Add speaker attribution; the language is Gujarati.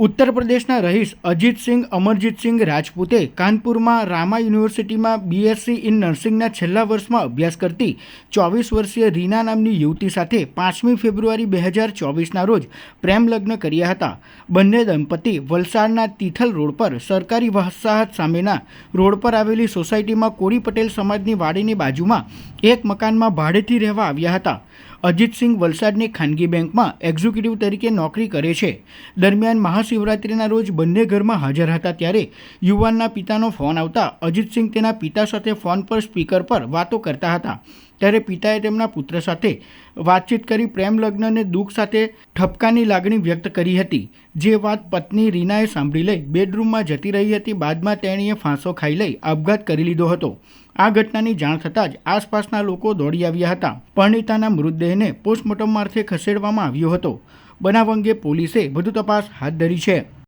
Speaker 1: ઉત્તર પ્રદેશના રહીશ અજીતસિંહ અમરજીતસિંહ રાજપૂતે કાનપુરમાં રામા યુનિવર્સિટીમાં બીએસસી ઇન નર્સિંગના છેલ્લા વર્ષમાં અભ્યાસ કરતી ચોવીસ વર્ષીય રીના નામની યુવતી સાથે પાંચમી ફેબ્રુઆરી બે હજાર ચોવીસના રોજ પ્રેમ લગ્ન કર્યા હતા. બંને દંપતી વલસાડના તિથલ રોડ પર સરકારી વસાહત સામેના રોડ પર આવેલી સોસાયટીમાં કોળી પટેલ સમાજની વાડીની બાજુમાં એક મકાનમાં ભાડેથી રહેવા આવ્યા હતા. અજીતસિંહ વલસાડની ખાનગી બેંકમાં એક્ઝિક્યુટિવ તરીકે નોકરી કરે છે. દરમિયાન મહાશિવરાત્રિના રોજ બંને ઘરમાં હાજર હતા ત્યારે યુવાનના પિતાનો ફોન આવતા અજીતસિંહ તેના પિતા સાથે ફોન પર સ્પીકર પર વાતો કરતા હતા. ત્યારે પિતાએ તેમના પુત્ર સાથે વાતચીત કરી પ્રેમ લગ્નને દુઃખ સાથે ઠપકાની લાગણી વ્યક્ત કરી હતી. જે વાત પત્ની રીનાએ સાંભળી લઈ બેડરૂમમાં જતી રહી હતી, બાદમાં તેણીએ ફાંસો ખાઈ લઈ આપઘાત કરી લીધો હતો. આ ઘટનાની જાણ થતાં જ આસપાસના લોકો દોડી આવ્યા હતા. પરણિતાના મૃતદેહને પોસ્ટમોર્ટમ મારફતે ખસેડવામાં આવ્યો હતો. બનાવ અંગે પોલીસે વધુ તપાસ હાથ ધરી છે.